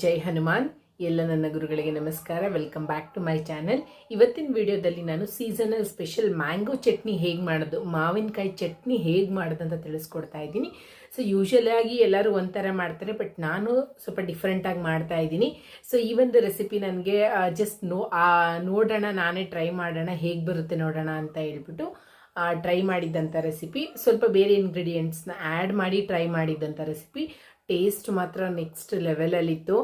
ಜೈ ಹನುಮಾನ್. ಎಲ್ಲ ನನ್ನ ಗುರುಗಳಿಗೆ ನಮಸ್ಕಾರ. Welcome back to my channel ಇವತ್ತಿನ ವಿಡಿಯೋದಲ್ಲಿ ನಾನು ಸೀಸನಲ್ ಸ್ಪೆಷಲ್ ಮ್ಯಾಂಗೋ ಚಟ್ನಿ ಹೇಗೆ ಮಾಡೋದು, ಮಾವಿನಕಾಯಿ ಚಟ್ನಿ ಹೇಗೆ ಮಾಡೋದು ಅಂತ ತಿಳಿಸ್ಕೊಡ್ತಾ ಇದ್ದೀನಿ. ಸೊ ಯೂಶಲ್ ಆಗಿ ಎಲ್ಲರೂ ಒಂಥರ ಮಾಡ್ತಾರೆ ಬಟ್ ನಾನು ಸ್ವಲ್ಪ ಡಿಫ್ರೆಂಟಾಗಿ ಮಾಡ್ತಾ ಇದ್ದೀನಿ. ಸೊ ಈ ಒಂದು ರೆಸಿಪಿ ನನಗೆ ಜಸ್ಟ್ ನೋ ನೋಡೋಣ, ನಾನೇ ಟ್ರೈ ಮಾಡೋಣ, ಹೇಗೆ ಬರುತ್ತೆ ನೋಡೋಣ ಅಂತ ಹೇಳ್ಬಿಟ್ಟು ಟ್ರೈ ಮಾಡಿದ್ದಂಥ ರೆಸಿಪಿ ಸ್ವಲ್ಪ ಬೇರೆ ಇಂಗ್ರೀಡಿಯೆಂಟ್ಸ್ನ ಆ್ಯಡ್ ಮಾಡಿ ಟ್ರೈ ಮಾಡಿದ್ದಂಥ ರೆಸಿಪಿ ಟೇಸ್ಟ್ ಮಾತ್ರ ನೆಕ್ಸ್ಟ್ ಲೆವೆಲಲ್ಲಿತ್ತು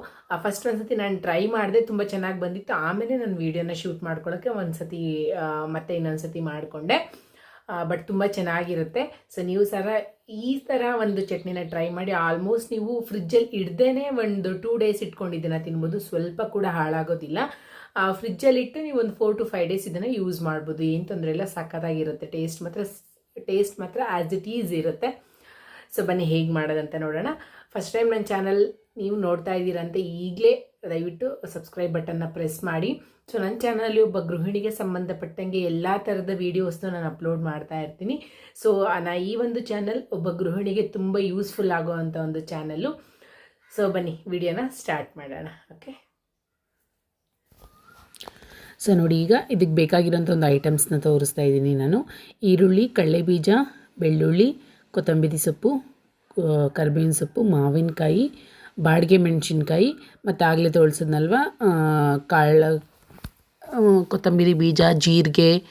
ಫಸ್ಟ್ ಒಂದ್ಸತಿ ನಾನು ಟ್ರೈ ಮಾಡಿದೆ, ತುಂಬ ಚೆನ್ನಾಗಿ ಬಂದಿತ್ತು. ಆಮೇಲೆ ನಾನು ವೀಡಿಯೋನ ಶೂಟ್ ಮಾಡ್ಕೊಳ್ಳೋಕ್ಕೆ ಒಂದ್ಸತಿ ಮತ್ತೆ ಇನ್ನೊಂದ್ಸತಿ ಮಾಡಿಕೊಂಡೆ. ಬಟ್ ತುಂಬ ಚೆನ್ನಾಗಿರುತ್ತೆ. ಸೊ ನೀವು ಸರ ಈ ಥರ ಒಂದು ಚಟ್ನಿನ ಟ್ರೈ ಮಾಡಿ ಆಲ್ಮೋಸ್ಟ್ ನೀವು ಫ್ರಿಜ್ಜಲ್ಲಿ ಇಡ್ದೇನೆ ಒಂದು ಟೂ ಡೇಸ್ ಇಟ್ಕೊಂಡಿದ್ದನ್ನು ತಿನ್ಬೋದು. ಸ್ವಲ್ಪ ಕೂಡ ಹಾಳಾಗೋದಿಲ್ಲ. ಫ್ರಿಜ್ಜಲ್ಲಿ ಇಟ್ಟು ನೀವು ಒಂದು ಫೋರ್ ಟು ಫೈವ್ ಡೇಸ್ ಇದನ್ನು ಯೂಸ್ ಮಾಡ್ಬೋದು. ಏನು ತೊಂದರೆ ಇಲ್ಲ ಸಕ್ಕತ್ತಾಗಿರುತ್ತೆ ಟೇಸ್ಟ್ ಮಾತ್ರ ಟೇಸ್ಟ್ ಮಾತ್ರ ಆ್ಯಸ್ ಇಟ್ ಈಸ್ ಇರುತ್ತೆ. ಸೊ ಬನ್ನಿ ಹೇಗೆ ಮಾಡೋದಂತ ನೋಡೋಣ. ಫಸ್ಟ್ ಟೈಮ್ ನನ್ನ ಚಾನಲ್ ನೀವು ನೋಡ್ತಾ ಇದ್ದೀರಂತೆ, ಈಗಲೇ ದಯವಿಟ್ಟು ಸಬ್ಸ್ಕ್ರೈಬ್ ಬಟನ್ನ ಪ್ರೆಸ್ ಮಾಡಿ. ಸೊ ನನ್ನ ಚಾನಲಲ್ಲಿ ಒಬ್ಬ ಗೃಹಿಣಿಗೆ ಸಂಬಂಧಪಟ್ಟಂಗೆ ಎಲ್ಲ ಥರದ ವೀಡಿಯೋಸ್ನ ನಾನು ಅಪ್ಲೋಡ್ ಮಾಡ್ತಾ ಇರ್ತೀನಿ. ಸೊ ನಾ ಈ ಒಂದು ಚಾನಲ್ ಒಬ್ಬ ಗೃಹಿಣಿಗೆ ತುಂಬ ಯೂಸ್ಫುಲ್ ಆಗುವಂಥ ಒಂದು ಚಾನಲ್ಲು ಸೊ ಬನ್ನಿ ವಿಡಿಯೋನ ಸ್ಟಾರ್ಟ್ ಮಾಡೋಣ ಓಕೆ ಸೊ ನೋಡಿ, ಈಗ ಇದಕ್ಕೆ ಬೇಕಾಗಿರೋಂಥ ಒಂದು ಐಟಮ್ಸ್ನ ತೋರಿಸ್ತಾ ಇದ್ದೀನಿ ನಾನು. ಈರುಳ್ಳಿ, ಕಡಲೆಬೀಜ, ಬೆಳ್ಳುಳ್ಳಿ, ಕೊತ್ತಂಬರಿ ಸೊಪ್ಪು ಕರಿಬೇವಿನ ಸೊಪ್ಪು, ಮಾವಿನಕಾಯಿ, ಬಾಡಿಗೆ ಮೆಣಸಿನ್ಕಾಯಿ, ಮತ್ತು ಆಗಲೇ ತೋಳ್ಸಿದ್ನಲ್ವ? ಕಾಳು ಕೊತ್ತಂಬರಿ ಬೀಜ, ಜೀರಿಗೆ,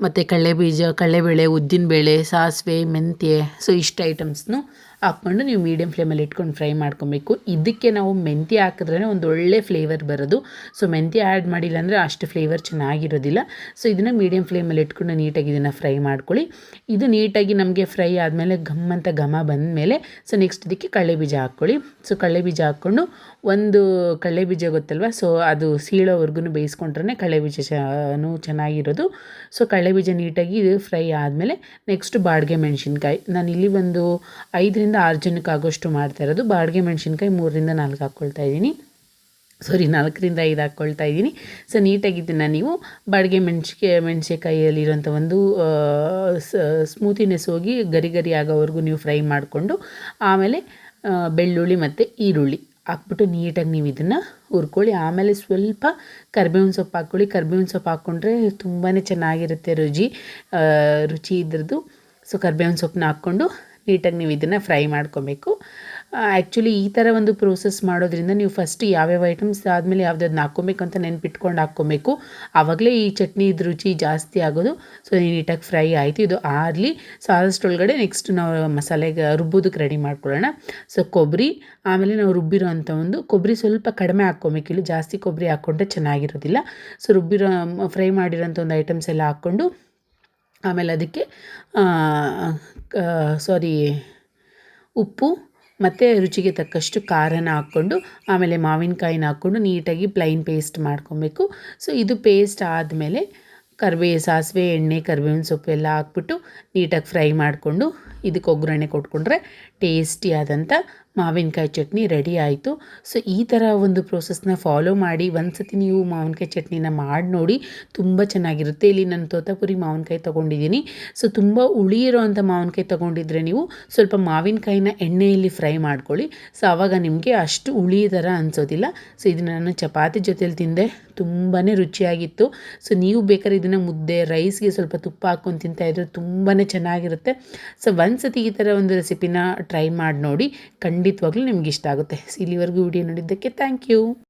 ಮತ್ತು ಕಡಲೆಬೀಜ ಕಡಲೆಬೇಳೆ ಉದ್ದಿನಬೇಳೆ ಸಾಸಿವೆ, ಮೆಂತ್ಯೆ ಸೊ ಇಷ್ಟು ಐಟಮ್ಸ್ನು ಹಾಕ್ಕೊಂಡು ನೀವು ಮೀಡಿಯಮ್ ಫ್ಲೇಮಲ್ಲಿ ಇಟ್ಕೊಂಡು ಫ್ರೈ ಮಾಡ್ಕೊಬೇಕು. ಇದಕ್ಕೆ ನಾವು ಮೆಂತ್ಯ ಹಾಕಿದ್ರೇ ಒಂದು ಒಳ್ಳೆ ಫ್ಲೇವರ್ ಬರೋದು. ಸೊ ಮೆಂತ್ಯ ಆ್ಯಡ್ ಮಾಡಿಲ್ಲ ಅಂದರೆ ಅಷ್ಟು ಫ್ಲೇವರ್ ಚೆನ್ನಾಗಿರೋದಿಲ್ಲ. ಸೊ ಇದನ್ನು ಮೀಡಿಯಮ್ ಫ್ಲೇಮಲ್ಲಿ ಇಟ್ಕೊಂಡು ನೀಟಾಗಿ ಇದನ್ನು ಫ್ರೈ ಮಾಡ್ಕೊಳ್ಳಿ. ಇದು ನೀಟಾಗಿ ನಮಗೆ ಫ್ರೈ ಆದಮೇಲೆ ಘಮ್ ಅಂತ ಘಮ ಬಂದಮೇಲೆ ಸೊ ನೆಕ್ಸ್ಟ್ ಇದಕ್ಕೆ ಕಡಲೆಬೀಜ ಹಾಕ್ಕೊಳ್ಳಿ. ಸೊ ಕಡಲೆಬೀಜ ಹಾಕ್ಕೊಂಡು ಒಂದು ಕಡಲೆಬೀಜ ಗೊತ್ತಲ್ವ? ಸೊ ಅದು ಸೀಳೋವರೆಗೂ ಬೇಯಿಸ್ಕೊಂಡ್ರೆ ಕಡಲೆಬೀಜ ಬೀಜ ಚೆನ್ನಾಗಿರೋದು. ಸೊ ಕಡಲೆಬೀಜ ನೀಟಾಗಿ ಇದು ಫ್ರೈ ಆದಮೇಲೆ ನೆಕ್ಸ್ಟ್ ಬಾಡಿಗೆ ಮೆಣಸಿನ್ಕಾಯಿ. ನಾನು ಇಲ್ಲಿ ಒಂದು ಐದರಿಂದ ಆರು ಜನಕ್ಕೆ ಆಗೋಷ್ಟು ಮಾಡ್ತಾ ಇರೋದು. ಬಾಡಿಗೆ ಮೆಣಸಿನ್ಕಾಯಿ ಮೂರರಿಂದ ನಾಲ್ಕು ಹಾಕ್ಕೊಳ್ತಾ ಇದ್ದೀನಿ. ಸಾರಿ ನಾಲ್ಕರಿಂದ ಐದು ಹಾಕ್ಕೊಳ್ತಾ ಇದ್ದೀನಿ. ಸೊ ನೀಟಾಗಿ ಇದನ್ನು ನೀವು ಬಾಡಿಗೆ ಮೆಣಸಿಕೆ ಮೆಣಸಿಕಾಯಿಯಲ್ಲಿರೋಂಥ ಒಂದು ಸ್ಮೂತಿನೆಸ್ ಹೋಗಿ ಗರಿ ಗರಿ ಆಗೋವರೆಗೂ ನೀವು ಫ್ರೈ ಮಾಡಿಕೊಂಡು, ಆಮೇಲೆ ಬೆಳ್ಳುಳ್ಳಿ ಮತ್ತು ಈರುಳ್ಳಿ ಹಾಕ್ಬಿಟ್ಟು ನೀಟಾಗಿ ನೀವು ಇದನ್ನು ಹುರ್ಕೊಳ್ಳಿ. ಆಮೇಲೆ ಸ್ವಲ್ಪ ಕರ್ಬೇವಿನ ಸೊಪ್ಪು ಹಾಕ್ಕೊಳ್ಳಿ. ಕರ್ಬೇವಿನ ಸೊಪ್ಪು ಹಾಕ್ಕೊಂಡ್ರೆ ತುಂಬಾ ಚೆನ್ನಾಗಿರುತ್ತೆ ರುಚಿ. ರುಚಿ ಇದ್ರದ್ದು. ಸೊ ಕರ್ಬೇವಿನ ಸೊಪ್ಪನ್ನ ಹಾಕ್ಕೊಂಡು ನೀಟಾಗಿ ನೀವು ಇದನ್ನು ಫ್ರೈ ಮಾಡ್ಕೊಬೇಕು. ಆ್ಯಕ್ಚುಲಿ ಈ ಥರ ಒಂದು ಪ್ರೋಸೆಸ್ ಮಾಡೋದ್ರಿಂದ ನೀವು ಫಸ್ಟ್ ಯಾವ್ಯಾವ ಐಟಮ್ಸ್ ಆದಮೇಲೆ ಯಾವ್ದಾದ್ರು ಹಾಕ್ಕೊಬೇಕು ಅಂತ ನೆನ್ಪಿಟ್ಕೊಂಡು ಹಾಕ್ಕೊಬೇಕು. ಆವಾಗಲೇ ಈ ಚಟ್ನಿ ಇದು ರುಚಿ ಜಾಸ್ತಿ ಆಗೋದು. ಸೊ ನೀಟಾಗಿ ಫ್ರೈ ಆಯಿತು. ಇದು ಆರಲಿ ಸೊ ಆದಷ್ಟೊಳಗಡೆ ನೆಕ್ಸ್ಟ್ ನಾವು ಮಸಾಲೆಗೆ ರುಬ್ಬೋದಕ್ಕೆ ರೆಡಿ ಮಾಡ್ಕೊಳ್ಳೋಣ. ಸೊ ಕೊಬ್ಬರಿ ಆಮೇಲೆ ನಾವು ರುಬ್ಬಿರೋ ಅಂಥ ಒಂದು ಕೊಬ್ಬರಿ ಸ್ವಲ್ಪ ಕಡಿಮೆ ಹಾಕ್ಕೊಬೇಕು. ಇಲ್ಲಿ ಜಾಸ್ತಿ ಕೊಬ್ಬರಿ ಹಾಕ್ಕೊಂಡ್ರೆ ಚೆನ್ನಾಗಿರೋದಿಲ್ಲ. ಸೊ ರುಬ್ಬಿರೋ, ಫ್ರೈ ಮಾಡಿರೋಂಥ ಒಂದು ಐಟಮ್ಸ್ ಎಲ್ಲ ಹಾಕ್ಕೊಂಡು ಆಮೇಲೆ ಅದಕ್ಕೆ ಸಾರಿ ಉಪ್ಪು ಮತ್ತು ರುಚಿಗೆ ತಕ್ಕಷ್ಟು ಖಾರನ ಹಾಕ್ಕೊಂಡು, ಆಮೇಲೆ ಮಾವಿನಕಾಯಿನ ಹಾಕ್ಕೊಂಡು ನೀಟಾಗಿ ಪ್ಲೈನ್ ಪೇಸ್ಟ್ ಮಾಡ್ಕೊಬೇಕು. ಸೊ ಇದು ಪೇಸ್ಟ್ ಆದಮೇಲೆ ಕರಿಬೇ ಸಾಸಿವೆ, ಎಣ್ಣೆ, ಕರಿಬೇವಿನ ಸೊಪ್ಪು ಎಲ್ಲ ಹಾಕ್ಬಿಟ್ಟು ನೀಟಾಗಿ ಫ್ರೈ ಮಾಡಿಕೊಂಡು ಇದಕ್ಕೆ ಒಗ್ಗರಣೆ ಕೊಟ್ಕೊಂಡ್ರೆ ಟೇಸ್ಟಿಯಾದಂಥ ಮಾವಿನಕಾಯಿ ಚಟ್ನಿ ರೆಡಿ ಆಯಿತು. ಸೊ ಈ ಥರ ಒಂದು ಪ್ರೋಸೆಸ್ನ ಫಾಲೋ ಮಾಡಿ ಒಂದು ಸತಿ ನೀವು ಮಾವಿನಕಾಯಿ ಚಟ್ನಿನ ಮಾಡಿ ನೋಡಿ ತುಂಬ ಚೆನ್ನಾಗಿರುತ್ತೆ. ಇಲ್ಲಿ ನಾನು ತೋತಾಪುರಿ ಮಾವಿನಕಾಯಿ ತೊಗೊಂಡಿದ್ದೀನಿ. ಸೊ ತುಂಬ ಹುಳಿ ಇರೋವಂಥ ಮಾವಿನಕಾಯಿ ತೊಗೊಂಡಿದ್ರೆ ನೀವು ಸ್ವಲ್ಪ ಮಾವಿನಕಾಯಿನ ಎಣ್ಣೆಯಲ್ಲಿ ಫ್ರೈ ಮಾಡ್ಕೊಳ್ಳಿ. ಸೊ ಆವಾಗ ನಿಮಗೆ ಅಷ್ಟು ಹುಳಿ ಥರ ಅನಿಸೋದಿಲ್ಲ. ಸೊ ಇದನ್ನು ನಾನು ಚಪಾತಿ ಜೊತೆಲಿ ತಿಂದೆ. ತುಂಬಾ ರುಚಿಯಾಗಿತ್ತು. ಸೊ ನೀವು ಬೇಕಾದ್ರೆ ಇದನ್ನು ಮುದ್ದೆ ರೈಸ್ಗೆ ಸ್ವಲ್ಪ ತುಪ್ಪ ಹಾಕ್ಕೊಂಡು ತಿಂತಾಯಿದ್ರೆ ತುಂಬಾ ಚೆನ್ನಾಗಿರುತ್ತೆ. ಸೊ ಸತಿ ಈ ಥರ ಒಂದು ರೆಸಿಪಿನ ಟ್ರೈ ಮಾಡಿ ನೋಡಿ, ಖಂಡಿತವಾಗ್ಲೂ ನಿಮ್ಗೆ ಇಷ್ಟ ಆಗುತ್ತೆ. ಇಲ್ಲಿವರೆಗೂ ವಿಡಿಯೋ ನೋಡಿದ್ದಕ್ಕೆ ಥ್ಯಾಂಕ್ ಯು